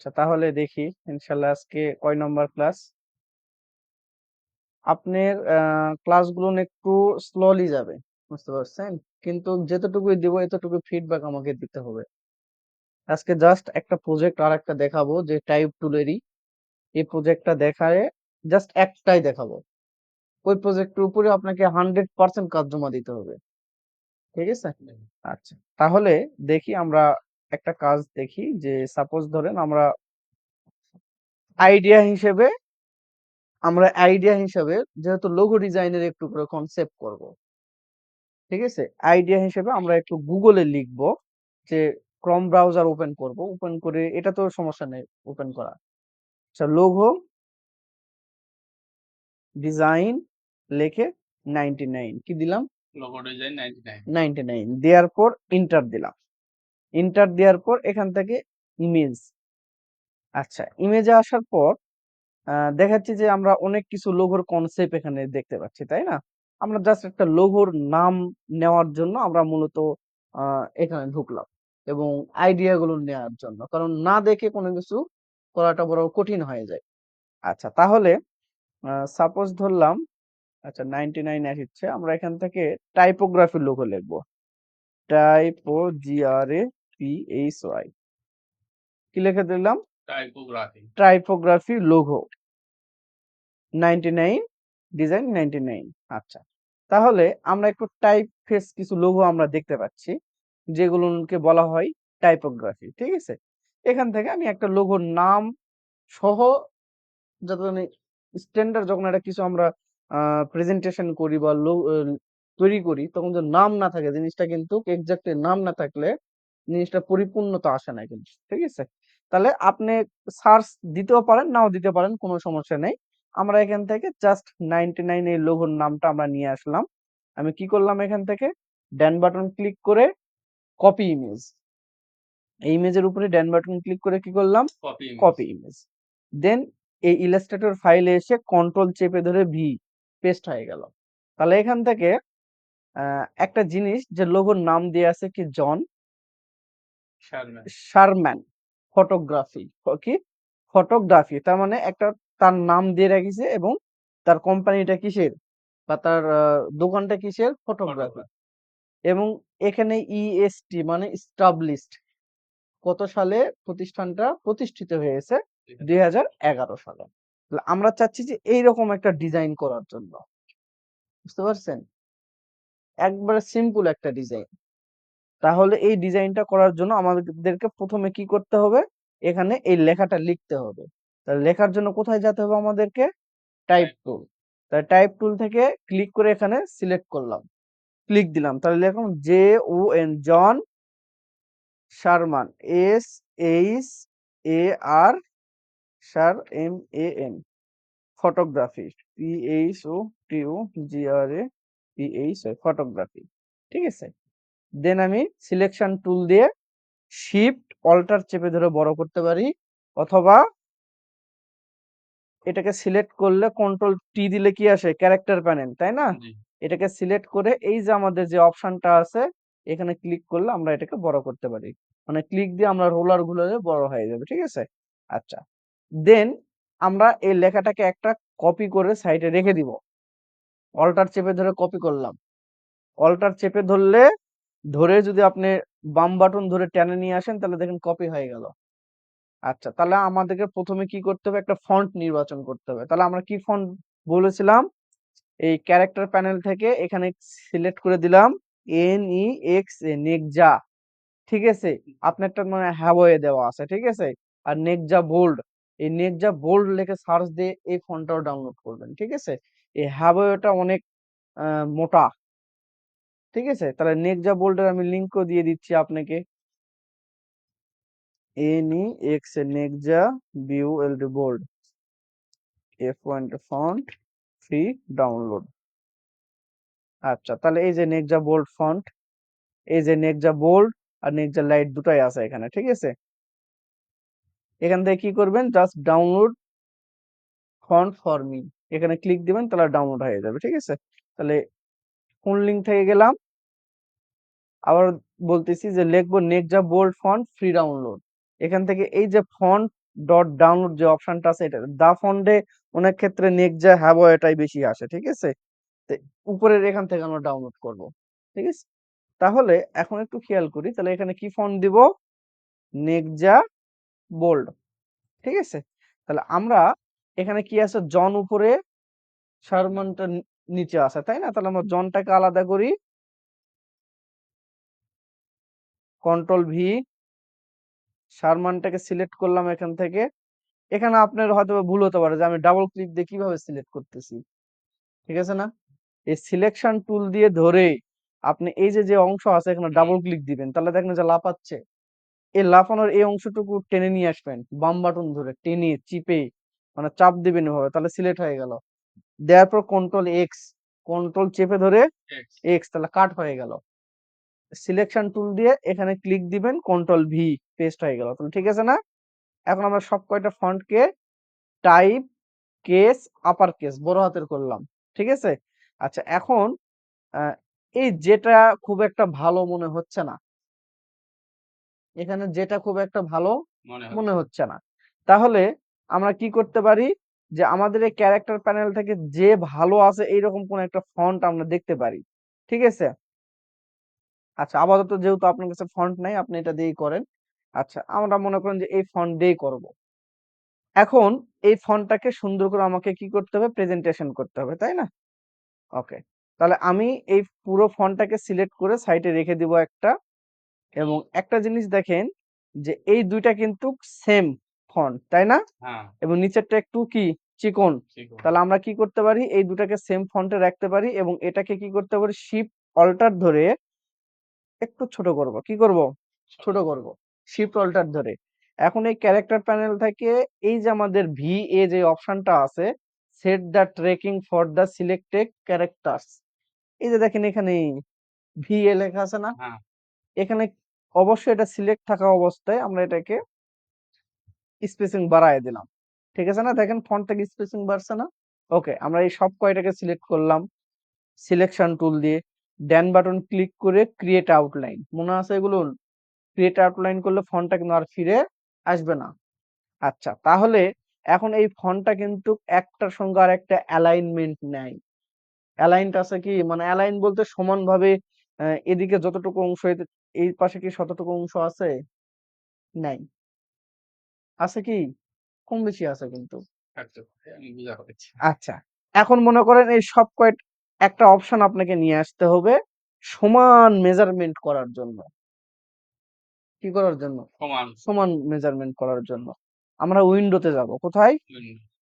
আচ্ছা তাহলে দেখি। ইনশাল্লাহ আজকে কয় নম্বর ক্লাস? আপনার ক্লাসগুলো একটু স্লোলি যাবে বুঝতে পারছেন? কিন্তু যেতটুকুই দিব এতটুকু ফিডব্যাক আমাকে দিতে হবে। আজকে জাস্ট একটা প্রজেক্ট আর একটা দেখাবো যে টাইপ টুলেরই এই প্রজেক্টটা দেখায় জাস্ট একটাই দেখাবো। ওই প্রজেক্টের উপরে আপনাকে হান্ড্রেড পার্সেন্ট কাজ জমা দিতে হবে। ঠিক আছে? আচ্ছা তাহলে দেখি আমরা একটা কাজ দেখি যে সাপোজ ধরেন আমরা আইডিয়া হিসেবে আমরা আইডিয়া হিসেবে যেহেতু লোগো ডিজাইনের একটু করে কনসেপ্ট করব ঠিক আছে? আইডিয়া হিসেবে আমরা একটু গুগলে লিখব যে ক্রম ব্রাউজার ওপেন করব। ওপেন করে এটা তো সমস্যা নেই ওপেন করা। আচ্ছা লোগো ডিজাইন লিখে 99 কি দিলাম? লোগো ডিজাইন 99 99 দেওয়ার পর ইন্টার দিলাম। ইন্টার দেওয়ার পর এখান থেকে ইমেজ আচ্ছা ইমেজে আসার পর দেখাচ্ছি যে আমরা অনেক কিছু লোগোর কনসেপ্ট এখানে দেখতে পাচ্ছি, তাই না? আমরা জাস্ট একটা লোগোর নাম নেওয়ার জন্য আমরা মূলত এখানে ঢুকলাম এবং আইডিয়া গুলো নেওয়ার জন্য। কারণ না দেখে কোনো কিছু করাটা বড় কঠিন হয়ে যায়। আচ্ছা তাহলে সাপোজ ধরলাম আচ্ছা নাইনটি নাইন আসছে আমরা এখান থেকে টাইপোগ্রাফির লোগো লিখব। টাইপো জি এইচ ওয়াই কি লিখে দিলাম? টাইপোগ্রাফি টাইপোগ্রাফি লোগো 99 ডিজাইন 99 আচ্ছা তাহলে আমরা একটু টাইপ ফেস কিছু লোগো আমরা দেখতে পাচ্ছি যেগুলোকে বলা হয় টাইপোগ্রাফি ঠিক আছে? এখান থেকে আমি একটা লোগোর নাম সহ যত স্ট্যান্ডার্ড যখন একটা কিছু আমরা প্রেজেন্টেশন করি বা লো- তৈরি করি তখন যে নাম না থাকে জিনিসটা কিন্তু এক্সাক্টলি নাম না থাকলে জিনিসটা পরিপূর্ণতা আসে না কিন্তু ঠিক আছে? তাহলে আপনি সার্চ দিতেও পারেন নাও দিতে পারেন কোনো সমস্যা নেই। আমরা এখান থেকে জাস্ট নাইনটি নাইন এই লোগোর নামটা আমরা নিয়ে আসলাম। আমি কি করলাম এখান থেকে? ড্যান বাটন ক্লিক করে কপি ইমেজ। এই ইমেজের উপরে ড্যান বাটন ক্লিক করে কি করলাম? Copy image. দেন এই ইলাস্ট্রেটর ফাইলে এসে কন্ট্রোল চেপে ধরে ভি পেস্ট হয়ে গেল। তাহলে এখান থেকে আহ, একটা জিনিস যে লোগোর নাম দিয়ে আছে কি জন? শারম্যান ফটোগ্রাফি কি ফটোগ্রাফি তার মানে একটা তার নাম দিয়ে রেখেছে এবং তার কোম্পানিটা কিসের? বা তার দোকানটা কিসের? ফটোগ্রাফি এবং এখানে ইএসটি মানে স্টাবলিশড কত সালে প্রতিষ্ঠানটা প্রতিষ্ঠিত হয়েছে? দুই হাজার এগারো সালে। আমরা চাচ্ছি যে এইরকম একটা ডিজাইন করার জন্য। বুঝতে পারছেন? একবারে সিম্পল একটা ডিজাইন তাহলে এই ডিজাইনটা করার জন্য আমাদেরকে প্রথমে কি করতে হবে? এখানে এই লেখাটা লিখতে হবে। তাহলে লেখার জন্য কোথায় যেতে হবে আমাদেরকে? টাইপ টুল তাহলে টাইপ টুল থেকে ক্লিক করে এখানে সিলেক্ট করলাম। ক্লিক দিলাম। তাহলে লিখুন J O N John Sharman S H A R shar M A N photography P H O T O G R A P H photography ঠিক আছে? দেন আমি সিলেকশন টুল দিয়ে শিফট অল্টার চেপে ধরে বড় করতে পারি। অথবা এটাকে সিলেক্ট করলে কন্ট্রোল টি দিলে কি আসে? ক্যারেক্টার প্যানেল তাই না? এটাকে সিলেক্ট করে এই যে আমাদের যে অপশনটা আছে এখানে ক্লিক করলে আমরা এটাকে বড় করতে পারি। মানে ক্লিক দিয়ে আমরা রোলার গুলোতে বড় হয়ে যাবে ঠিক আছে? আচ্ছা। দেন আমরা এই লেখাটাকে একটা কপি করে সাইডে রেখে দিব। অল্টার চেপে ধরে কপি করলাম। অল্টার চেপে ধরলে ধরে যদি আপনি বাম বাটন ধরে টেনে নিয়ে আসেন, তাহলে দেখেন কপি হয়ে গেল। আচ্ছা তাহলে আমাদেরকে প্রথমে কি করতে হবে? একটা ফন্ট নির্বাচন করতে হবে। তাহলে আমরা কি ফন্ট বলেছিলাম? এই ক্যারেক্টার প্যানেল থেকে এখানে সিলেক্ট করে দিলাম এন ই এক্স এ নেকজা ঠিক আছে? আপনারটা মানে হ্যাভয়ে দেওয়া আছে, ঠিক আছে? আর নেকজা বোল্ড এই নেকজা বোল্ড লিখে সার্চ দিয়ে এই ফন্টটাও ডাউনলোড করবেন, ঠিক আছে? এই হ্যাভয়েটা অনেক মোটা। ঠিক আছে? তাহলে নেকজা বোল্ডের আমি লিঙ্কও দিয়ে দিচ্ছি আপনাকে। N E X A Nexa B L D bold F one font free download আচ্ছা তাহলে এই যে নেকজা বোল্ড ফন্ট এই যে নেকজা বোল্ড আর নেকজা লাইট দুটাই আছে এখানে, ঠিক আছে? এখান থেকে কি করবেন? Just download font for me এখানে ক্লিক দিবেন, তাহলে ডাউনলোড হয়ে যাবে, ঠিক আছে? তাহলে কোন লিঙ্ক থেকে গেলাম? আবার বলতেছি যে লিখব Nexa bold font free download এখান থেকে এই যে ফন্ট ডট ডাউনলোড যে অপশনটা আছে, এটা দা ফন্ডে অনেক ক্ষেত্রে নেক্সা হ্যাভো এটাই বেশি আসে, ঠিক আছে? উপরের এখান থেকে আমরা ডাউনলোড করব, ঠিক আছে? তাহলে এখন একটু খেয়াল করি, তাহলে এখানে কি ফন্ট দিব? নেক্সা বোল্ড ঠিক আছে? তাহলে আমরা এখানে কি আছে? জন উপরে শারমানটা নিচে আছে, তাই না? তাহলে আমরা জনটাকে আলাদা করি। কন্ট্রোল ভি সারমানটাকে সিলেক্ট করলাম এখান থেকে। এখানে আপনার হয়তো ভুল হতে পারে যে আমি ডাবল ক্লিক দিয়ে কীভাবে সিলেক্ট করতেছি। ঠিক আছে না? এই সিলেকশন টুল দিয়ে ধরে আপনি এই যে যে অংশ আছে এখানে ডাবল ক্লিক দিবেন তাহলে দেখেন যে লাফাচ্ছে। এই লাফানোর এই অংশটুকু টেনে নিয়ে আসবেন বাম বাটন ধরে টেনে চিপে মানে চাপ দিবেন এভাবে তাহলে সিলেক্ট হয়ে গেল। দেওয়ার পর কন্ট্রোল এক্স কন্ট্রোল চেপে ধরে X এক্স তাহলে কাট হয়ে গেল। সিলেকশন টুল দিয়ে এখানে ক্লিক দিবেন কন্ট্রোল ভি পেস্ট হয়ে গেল। তাহলে ঠিক আছে না? এখন আমরা সব কয়টা ফন্টকে টাইপ কেস আপার কেস বড় হাতের করলাম। ঠিক আছে? আচ্ছা এখন এই যেটা খুব একটা ভালো মনে হচ্ছে না এখানে যেটা খুব একটা ভালো মনে হচ্ছে হচ্ছে না। তাহলে আমরা কি করতে পারি? যে আমাদের এই ক্যারেক্টার প্যানেল থেকে যে ভালো আছে এইরকম কোন একটা ফন্ট আমরা দেখতে পারি। ঠিক আছে? আচ্ছা আপাতত যেহেতু আপনার কাছে ফন্ট নাই আপনি এটা দিয়েই করেন। আচ্ছা আমরা মনে করেন যে এই ফন্ট দিয়েই করব। এখন এই ফন্টটাকে সুন্দর করে আমাকে কি করতে হবে? প্রেজেন্টেশন করতে হবে তাই না? ওকে তাহলে আমি এই পুরো ফন্টটাকে সিলেক্ট করে সাইডে রেখে দিব একটা। এবং একটা জিনিস দেখেন যে এই দুইটা কিন্তু সেম ফন্ট তাই না? হ্যাঁ। এবং নিচেরটা একটু কি? চিকন। তাহলে আমরা কি করতে পারি? এই দুটাকে সেম ফন্টে রাখতে পারি এবং এটাকে কি করতে পারি শিপ অল্টার ধরে একটু ছোট করব। কি করব? ছোট। করব। শিফট অল্টার ধরে। এখন এই ক্যারেক্টার প্যানেল থেকে এই যে আমাদের ভি এ যে অপশনটা আছে set the tracking for the selected characters এই যে দেখেন এখানে ভি এ লেখা আছে না? হ্যাঁ। এখানে অবশ্যই এটা সিলেক্ট থাকা অবস্থায় আমরা এটাকে স্পেসিং বাড়ায় দিলাম। ঠিক আছে না? দেখেন ফন্ট থেকে স্পেসিং বাড়ছে না? ওকে আমরা এই সব কয়টাকে সিলেক্ট করলাম। সিলেকশন টুল দিয়ে। ড্যান বাটন ক্লিক করে ক্রিয়েট আউটলাইন মনে আছে এগুলো? ক্রিয়েট আউটলাইন করলে ফোনটা কিন্তু আর ফিরে আসবে না। আচ্ছা তাহলে এখন এই ফোনটা কিন্তু একটার সঙ্গে আর একটা অ্যালাইনমেন্ট নেয়। অ্যালাইনটা আছে কি? মানে অ্যালাইন বলতে সমানভাবে এদিকে যতটুকু অংশ এই পাশে কি ততটুকু অংশ আছে? নাই। আছে কি? কম বেশি আছে কিন্তু। পাচ্ছি আচ্ছা এখন মনে করেন এই সব কয়েক একটা অপশন আপনাকে নিয়ে আসতে হবে সমান মেজারমেন্ট করার জন্য। কি করার জন্য? সমান। সমান মেজারমেন্ট করার জন্য। আমরা উইন্ডোতে যাব। কোথায়।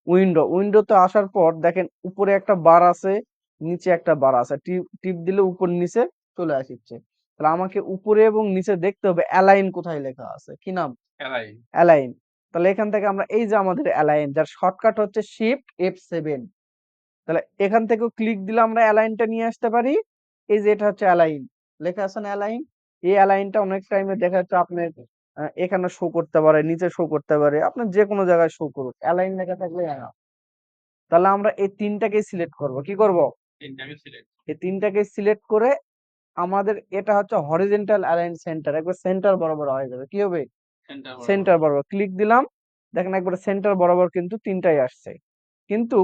উইন্ডো উইন্ডোতে আসার পর দেখেন উপরে একটা বার আছে নিচে একটা বার আছে। টিপ টিপ দিলে উপর নিচে চলে আসছে। তাহলে আমাকে উপরে এবং নিচে দেখতে হবে অ্যালাইন কোথায় লেখা আছে। কি নাম? Align, অ্যালাইন তাহলে এখান থেকে আমরা এই যে আমাদের অ্যালাইন যার শর্টকাট হচ্ছে শিফট এফ সেভেন তাহলে এখান থেকেও ক্লিক দিলে আমরা অ্যালাইনটা নিয়ে আসতে পারি। এই যে এটা হচ্ছে অ্যালাইন লেখা আছে না অ্যালাইন এই অ্যালাইনটা অনেক টাইমে দেখা যাচ্ছে আপনার আহ, এখানে শো করতে পারে নিচে শো করতে পারে। আপনার যে কোনো জায়গায় শো করুক অ্যালাইন লেখা থাকলে। তাহলে আমরা এই তিনটাকে সিলেক্ট করব। কি করব? এই তিনটাকে সিলেক্ট করে আমাদের এটা হচ্ছে হরিজেন্টাল অ্যালাইন সেন্টার একবার সেন্টার বরাবর হয়ে যাবে। কি হবে? সেন্টার বরাবর। ক্লিক দিলাম। দেখেন একবার সেন্টার বরাবর কিন্তু তিনটাই আসছে। কিন্তু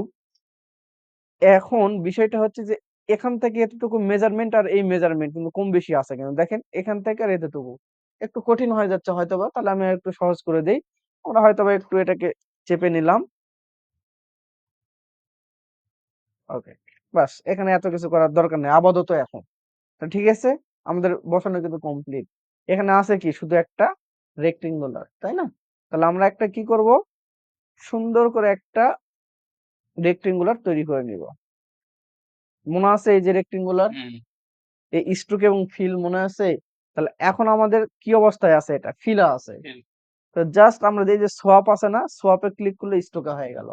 এখন বিষয়টা হচ্ছে যে, এখান থেকে এতটুকু মেজারমেন্ট আর এই মেজারমেন্ট কিন্তু কম বেশি আছে কেন দেখেন, এখান থেকে আর এতটুকু। একটু কঠিন হয়ে যাচ্ছে হয়তোবা, তাহলে আমি একটু সহজ করে দেই। আমরা হয়তোবা একটু এটাকে চেপে নিলাম। ওকে বাস, এখানে এত কিছু করার দরকার নেই, আপাতত এখন। তো ঠিক আছে, আমাদের বসানো কিন্তু কমপ্লিট এখানে আছে কি, শুধু একটা রেক্টেঙ্গুলার তাই না? তাহলে আমরা একটা কি করব? সুন্দর করে একটা রেক্টেঙ্গুলার তৈরি করে নিব। মনে আছে এই যে রেক্টেঙ্গুলার এই স্ট্রোক এবং ফিল মনে আছে? তাহলে এখন আমাদের কি অবস্থায় আছে এটা? ফিলা আছে। তো জাস্ট আমরা এই যে সোয়াপ আছে না সোয়াপে ক্লিক করলে স্ট্রোকে হয়ে গেল।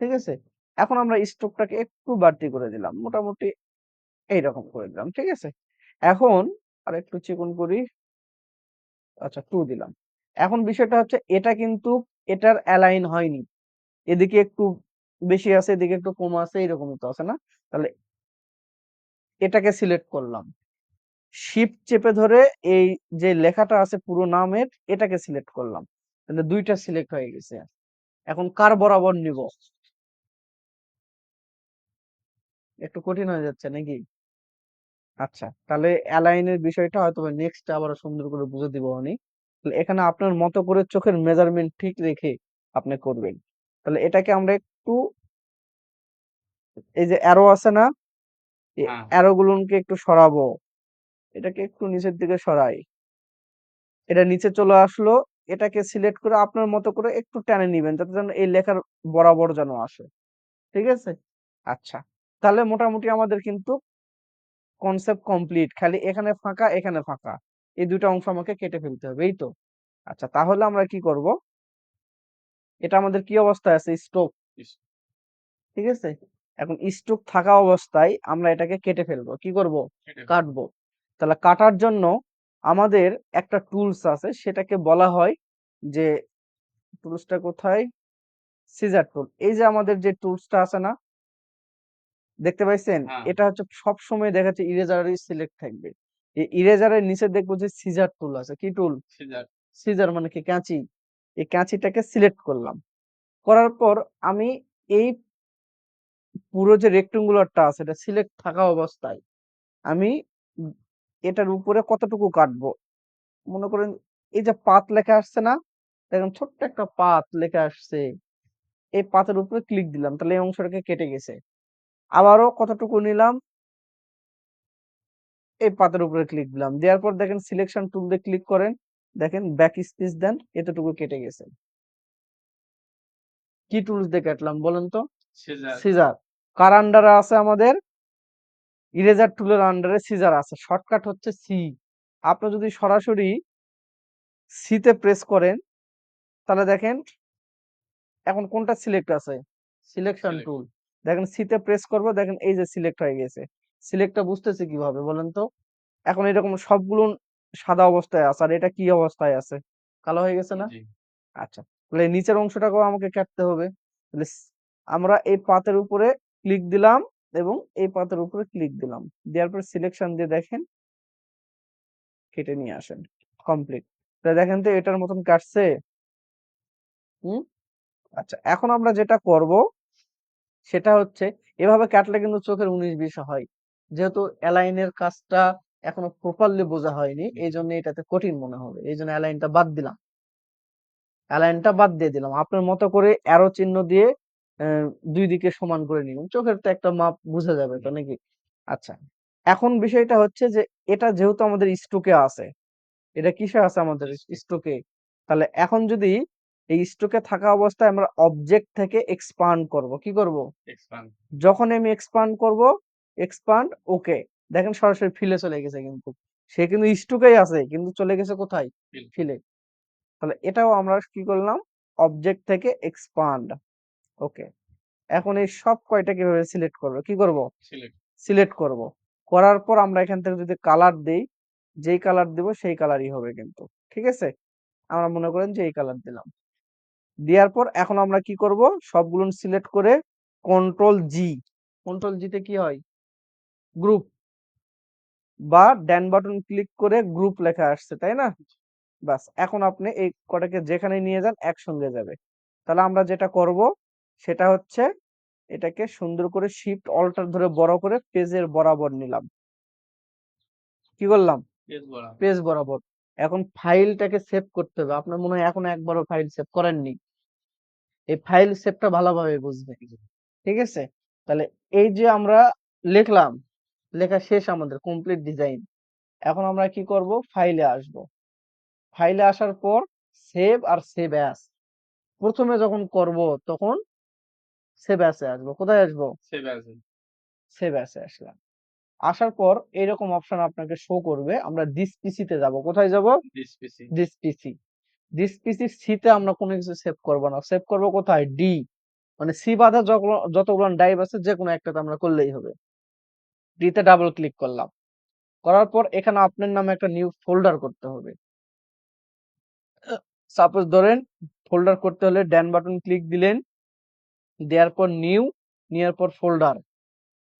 ঠিক আছে? এখন আমরা স্ট্রোকটাকে একটু বাড়তি করে দিলাম। মোটামুটি এইরকম করে দিলাম। ঠিক আছে? এখন আর একটু চিকন করি। আচ্ছা টু দিলাম। এখন বিষয়টা হচ্ছে এটা কিন্তু এটার অ্যালাইন হয়নি। এদিকে একটু বেশি আছে এদিকে একটু কম আছে এরকমই তো আছে না তাহলে এটাকে সিলেক্ট করলাম শিফট চেপে ধরে এই যে লেখাটা আছে পুরো নামের এটাকে সিলেক্ট করলাম তাহলে ২ টা সিলেক্ট হয়ে গেছে। এখন কার বরাবর নিব? একটু কঠিন হয়ে যাচ্ছে নাকি? আচ্ছা, তাহলে অ্যালাইনের বিষয়টা হয়তোবা নেক্সট আবার সুন্দর করে বুঝে দিব আমি। এখানে আপনার মতো করে চোখের মেজারমেন্ট ঠিক রেখে আপনি করবেন। তাহলে এটাকে আমরা একটু এই যে অ্যারো আছে না? অ্যারো গুলোকে একটু সরাবো। এটাকে একটু নিচের দিকে সরাই। এটা নিচে চলে আসলো। এটাকে সিলেক্ট করে আপনার মতো করে একটু টেনে নিবেন যাতে যেন এই লেখার বরাবর যেন আসে। ঠিক আছে? আচ্ছা। তাহলে মোটামুটি আমাদের কিন্তু কনসেপ্ট কমপ্লিট। খালি এখানে ফাঁকা, এখানে ফাঁকা। এই ২ টা অংশ আমাকে কেটে ফেলতে হবে। এই তো? আচ্ছা তাহলে আমরা কি করব? এটা আমাদের কি অবস্থায় আছে? স্টক। ইস ঠিক আছে? এখন স্টক থাকা অবস্থায় আমরা এটাকে কেটে ফেলব। কি করব? এটা কাটবো। তাহলে কাটার জন্য আমাদের একটা টুলস আছে সেটাকে বলা হয় যে টুলসটা কোথায়? Scissor tool. এই যে আমাদের যে টুলসটা আছে না? দেখতে পাইছেন? হ্যাঁ। এটা হচ্ছে সবসময় দেখা যাচ্ছে ইরেজারেরই সিলেক্ট থাকবে। এই ইরেজারের নিচে দেখব যে সিজার টুল আছে। কি টুল? সিজার। সিজার মানে কি কাঁচি। এই কাঁচিটাকে সিলেক্ট করলাম। করার পর আমি এই পুরো যে রেক্টেঙ্গুলারটা আছে, এটা সিলেক্ট থাকা অবস্থায় আমি এটার উপরে কতটুকু কাটবো? মনে করেন এই যে পাত লেখা আসছে না? দেখেন ছোট্ট একটা পাত লেখা আসছে। এই পাতের উপরে ক্লিক দিলাম। তাহলে এই অংশটাকে কেটে গেছে। আবারও কতটুকু নিলাম? এই পাতের উপরে ক্লিক দিলাম। দেওয়ার পর দেখেন সিলেকশন টুল দিয়ে ক্লিক করেন। দেখেন ব্যাক স্পেস দেন। এতটুকু কেটে গেছে। কি টুলস দিয়ে কাটলাম বলেন তো? সিজার। কার আন্ডারে আছে আমাদের? ইরেজার টুলের আন্ডারে সিজার আছে। শর্টকাট হচ্ছে সি। আপনি যদি সরাসরি সি তে প্রেস করেন তাহলে দেখেন এখন কোনটা সিলেক্ট আছে? Selection tool. দেখেন সি তে প্রেস করব দেখেন এই যে সিলেক্ট হয়ে গেছে। সিলেক্টটা বুঝতেছি কীভাবে বলেন তো? এখন এরকম সবগুলো সাদা অবস্থায় আছে। আর এটা কি অবস্থায় আছে? কালো হয়ে গেছে না? আচ্ছা। তাহলে নিচের অংশটাকেও আমাকে কাটতে হবে। তাহলে আমরা এই পাতের উপরে ক্লিক দিলাম এবং এই পাতের উপরে ক্লিক দিলাম। দেওয়ার পর সিলেকশন দিয়ে দেখেন কেটে নিয়ে আসেন। কমপ্লিট। তাহলে দেখেন তো এটার মতন কাটছে? হুম? আচ্ছা এখন আমরা যেটা করব সেটা হচ্ছে এভাবে কাটলে কিন্তু চোখের উনিশ বিশ হয়। যেহেতু অ্যালাইনের কাজটা এখনও প্রপারলি বোঝা হয়নি এই জন্য এটাতে কঠিন মনে হবে। এইজন্য অ্যালাইনটা বাদ দিলাম। অ্যালাইনটা বাদ দিয়ে দিলাম। আপনার মতো করে অ্যারো চিহ্ন দিয়ে ২ দিকে সমান করে নিলাম চোখের তো একটা মাপ বুঝা যাবে তো নাকি? আচ্ছা। এখন বিষয়টা হচ্ছে যে এটা যেহেতু আমাদের স্টকে আছে। এটা কিসে আছে আমাদের? স্টক। তাহলে এখন যদি এই স্টকে থাকা অবস্থায় আমরা অবজেক্ট থেকে এক্সপান্ড করব। কি করব? এক্সপান্ড। যখনই আমি এক্সপান্ড করব, এক্সপান্ড ওকে। দেখেন সরাসরি ফিলে চলে গেছে কিন্তু। সে কিন্তু স্টকেই আছে কিন্তু চলে গেছে কোথায়? ফিল। তাহলে এটাও আমরা কি করলাম? অবজেক্ট থেকে এক্সপান্ড। ওকে। এখন এই সব কয়টা কীভাবে সিলেক্ট করব? কি করব? সিলেক্ট। সিলেক্ট করব। করার পর আমরা এখান থেকে যদি কালার দেই, যেই কালার দিব সেই কালারই হবে কিন্তু। ঠিক আছে? আমরা মনে করেন যে এই কালার দিলাম। দেওয়ার পর এখন আমরা কি করব? সবগুলো সিলেক্ট করে কন্ট্রোল জি। কন্ট্রোল জিতে কি হয়? গ্রুপ। বা ড্যান বাটন ক্লিক করে গ্রুপ লেখা আসছে, তাই না? বাস এখন আপনি এই কটাকে যেখানে নিয়ে যান একসঙ্গে যাবে। তাহলে আমরা যেটা করব সেটা হচ্ছে এটাকে সুন্দর করে শিফট অল্টার ধরে বড় করে পেজের বরাবর নিলাম। কি করলাম? পেজ বরাবর। এখন ফাইলটাকে সেভ করতে হবে। আপনার মনে হয় এখন একবারও ফাইল সেভ করেননি। এই ফাইল সেভটা ভালোভাবে বুঝবেন। ঠিক আছে? তাহলে এই যে আমরা লিখলাম, লেখা শেষ আমাদের কমপ্লিট ডিজাইন। এখন আমরা কি করব? ফাইলে আসব। ফাইলে আসার পর সেভ আর সেভ অ্যাজ। প্রথমে যখন করব তখন সেভ অ্যাজ এ আসব। কোথায় আসব? সেভ অ্যাজ এ। সেভ আসলাম। আসার পর এরকম অপশন আপনাকে শো করবে। আমরা দিস পিসি তে যাব। কোথায় যাব? This PC. This PC. This PC C তে আমরা কোনো কিছু সেভ করব না। সেভ করব কোথায়? ডি। মানে সি বাধা যতগুলো ডাইভ আছে যেকোনো একটাতে আমরা করলেই হবে। ডি তে ডাবল ক্লিক করলাম। করার পর এখানে আপনার নামে একটা নিউ ফোল্ডার করতে হবে। সাপোজ ধরেন ফোল্ডার করতে হলে ড্যান বাটন ক্লিক দিলেন। দেওয়ার পর নিউ, নেওয়ার পর ফোল্ডার।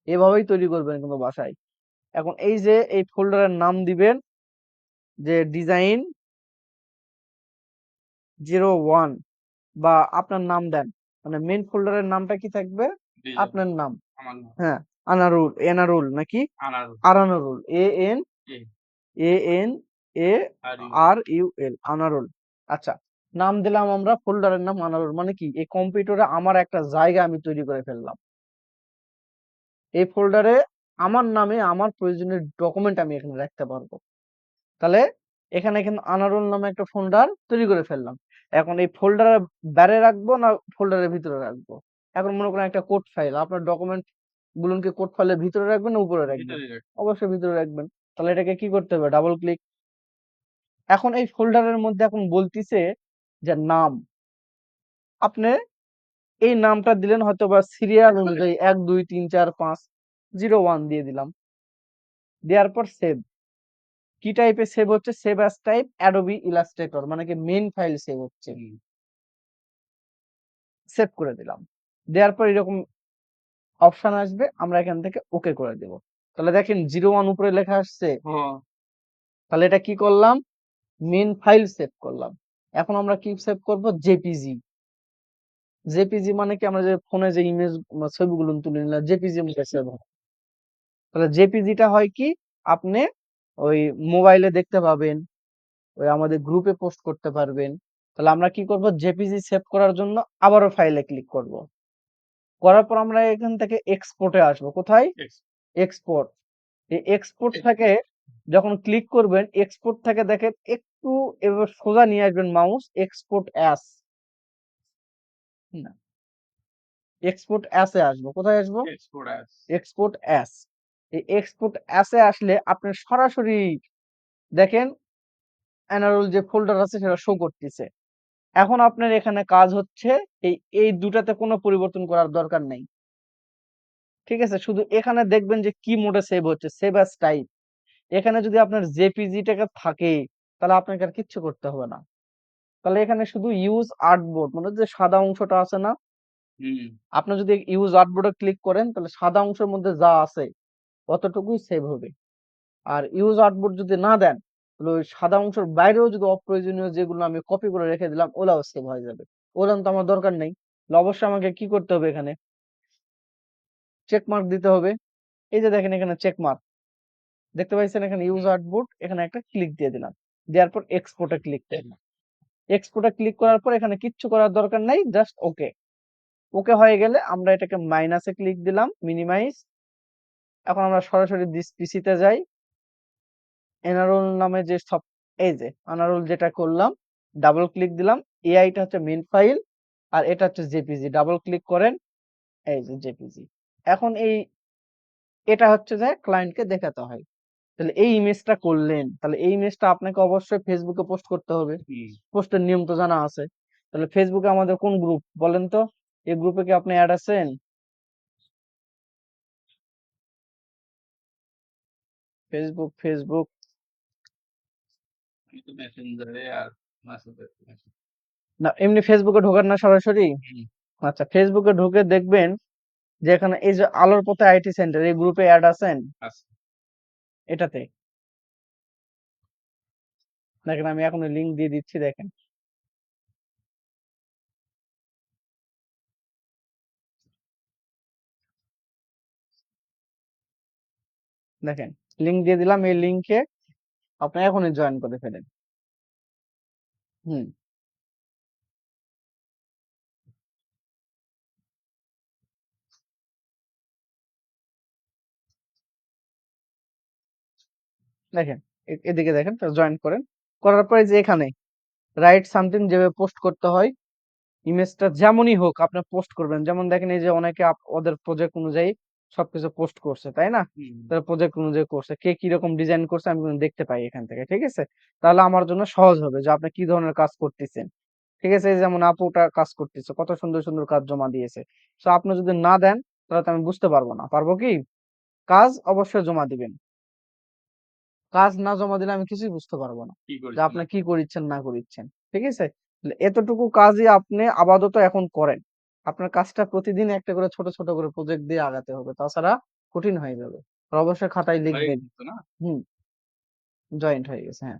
এভাবেই তৈরি করবেন কিন্তু বাসায়। এখন এই যে এই ফোল্ডারের নাম দিবেন যে ডিজাইন 01 বা আপনার নাম দেন। মানে মেইন ফোল্ডারের নামটা কি থাকবে? আপনার নাম। হ্যাঁ, আনারুল, এনারুল নাকি? Anarul. আরানারুল। A N A A N A R U L Anarul. আচ্ছা, নাম দিলাম আমরা ফোল্ডারের নাম আনারুল। মানে কি? এই কম্পিউটারে আমার একটা জায়গা আমি তৈরি করে ফেললাম। এই ফোল্ডারে আমার নামে আমার প্রয়োজনীয় ডকুমেন্ট আমি এখানে রাখতে পারব। তাহলে এখানে কিন্তু আনারুল নামে একটা ফোল্ডার তৈরি করে ফেললাম। এখন এই ফোল্ডারের বাইরে রাখব না ফোল্ডারের ভিতরে রাখব? এখন মনে করেন একটা কোড ফাইল। আপনার ডকুমেন্ট গুলোন কি কোড ফাইলের ভিতরে রাখবেন না উপরে রাখবেন? অবশ্যই ভিতরে রাখবেন। তাহলে এটাকে কি করতে হবে? Double click. এখন এই ফোল্ডারের মধ্যে এখন বলতিছে যে নাম। আপনি এই নামটা দিলেন হয়তো বা সিরিয়াল অনুযায়ী ১, ২, ৩, ৪, ৫, ০১ দিয়ে দিলাম। দেওয়ার পর সেভ। কি টাইপে সেভ হচ্ছে? Save as type Adobe Illustrator মানে কি মেইন ফাইল সেভ হচ্ছে। সেভ করে দিলাম। দেওয়ার পর এরকম অপশন আসবে। আমরা এখান থেকে ওকে করে দেব। তাহলে দেখেন ০১ উপরে লেখা আসছে। হ্যাঁ। তাহলে এটা কি করলাম? মেইন ফাইল সেভ করলাম। এখন আমরা কি সেভ করব? জেপিজি। জেপিজি মানে কি? আমরা যে ফোনে যে ইমেজ ছবিগুলো তুলে নিলাম জেপিজি সেভ হয়। তাহলে জেপিজিটা হয় কি? আপনি ওই মোবাইলে দেখতে পাবেন। ওই আমাদের গ্রুপে পোস্ট করতে পারবেন। তাহলে আমরা কি করব? জেপিজি সেভ করার জন্য আবারও ফাইলে ক্লিক করব। করার পর আমরা এখান থেকে এক্সপোর্টে আসব। কোথায়? এক্সপোর্ট। এই এক্সপোর্ট থেকে যখন ক্লিক করবেন, এক্সপোর্ট থেকে দেখেন একটু এবার সোজা নিয়ে আসবেন মাউস এক্সপোর্ট অ্যাস। না। এক্সপোর্ট অ্যাস আসব। কোথায় আসব? Export as. Export as. এই এক্সপোর্ট অ্যাস আসলে আপনি সরাসরি দেখেন এনারোল যে ফোল্ডার আছে সেটা শো করতেছে। এখন আপনার এখানে কাজ হচ্ছে এই, এই দুটাতে কোনো পরিবর্তন করার দরকার নেই ঠিক আছে? শুধু এখানে দেখবেন যে কি মোডে সেভ হচ্ছে, সেভ অ্যাজ টাইপ। এখানে যদি আপনার জেপিজি-টাকে থাকে তাহলে আপনাকে আর কিচ্ছু করতে হবে না। তাহলে এখানে শুধু ইউজ আর্টবোর্ড মানে যে সাদা অংশটা আছে না? আপনি যদি ইউজ আর্টবোর্ড ক্লিক করেন তাহলে সাদা অংশের মধ্যে যা আছে অতটুকুই সেভ হবে। আর ইউজ আর্টবোর্ড যদি না দেন তাহলে ওই সাদা অংশের বাইরেও যদি অপ্রয়োজনীয় যেগুলো আমি কপি করে রেখে দিলাম ওলাও সেভ হয়ে যাবে। ওগুলান তো আমার দরকার নেই। অবশ্যই আমাকে কি করতে হবে এখানে? চেক মার্ক দিতে হবে। এই যে দেখেন এখানে চেক মার্ক। দেখতে পাইছেন এখানে ইউজ আর্টবোর্ড এখানে একটা ক্লিক দিয়ে দিলাম। দেওয়ার পর এক্সপোর্ট ক্লিক করলাম। এক্সপোর্ট ক্লিক করার পর এখানে কিচ্ছু করার দরকার নাই। Just okay. ওকে হয়ে গেলে আমরা এটাকে মাইনাসে ক্লিক দিলাম, মিনিমাইজ। এখন আমরা সরাসরি দিস পিসিতে যাই। এনারোল নামে যে সব এই যে আনারোল যেটা করলাম, ডাবল ক্লিক দিলাম। এআইটা হচ্ছে মেইন ফাইল আর এটা হচ্ছে জেপিজি। ডাবল ক্লিক করেন। এই যে জেপিজি। এখন এই এটা হচ্ছে যে ক্লায়েন্টকে দেখাতে হয়। তাহলে এই ইমেজটা করলেন। তাহলে এই ইমেজটা আপনাকে অবশ্যই ফেসবুকে পোস্ট করতে হবে। পোস্টের নিয়ম তো জানা আছে। তাহলে ফেসবুকে আমাদের কোন গ্রুপ বলেন তো? এই গ্রুপে কি আপনি এড আছেন? Facebook, Facebook. না এমনি ফেসবুকে ঢোকেন না সরাসরি? আচ্ছা ফেসবুকে ঢুকে দেখবেন যে এখানে এই যে আলোর পথে আইটি সেন্টার এই গ্রুপে অ্যাড আছেন? এটাতে। দেখেন আমি এখনই লিংক দিয়ে দিচ্ছি, দেখেন। দেখেন লিংক দিয়ে দিলাম। এই লিংকে আপনি এখনই জয়েন করে ফেলেন। হুম। দেখেন এদিকে দেখেন জয়েন করেন। করার পরে যে এখানে রাইট সামথিং যেভাবে পোস্ট করতে হয়, ইমেজটা যেমনই হোক আপনি পোস্ট করবেন। যেমন দেখেন এই যে অনেকে ওদের প্রজেক্ট অনুযায়ী সবকিছু পোস্ট করছে, তাই না? তারা প্রজেক্ট অনুযায়ী করছে। কে কীরকম ডিজাইন করছে আমি দেখতে পাই এখান থেকে। ঠিক আছে? তাহলে আমার জন্য সহজ হবে যে আপনি কি ধরনের কাজ করতেছেন। ঠিক আছে? যেমন আপুটা কাজ করতেছে। কত সুন্দর, সুন্দর কাজ জমা দিয়েছে। সো আপনি যদি না দেন তাহলে তো আমি বুঝতে পারব না। পারব কি? কাজ অবশ্যই জমা দিবেন। কাজ না জমা দিলে আমি কিছুই বুঝতে পারব না। যে আপনি? কি করিচ্ছেন না করিচ্ছেন। ঠিক আছে? এতটুকু কাজই আপনি আপাতত এখন করেন। আপনার কাজটা প্রতিদিন একটা করে ছোট, ছোট করে প্রজেক্ট দিয়ে আগাতে হবে। তাছাড়া কঠিন হয়ে যাবে। আর অবশ্যই খাতায় লিখবেন। হুম। জয়েন্ট হয়ে গেছে, হ্যাঁ।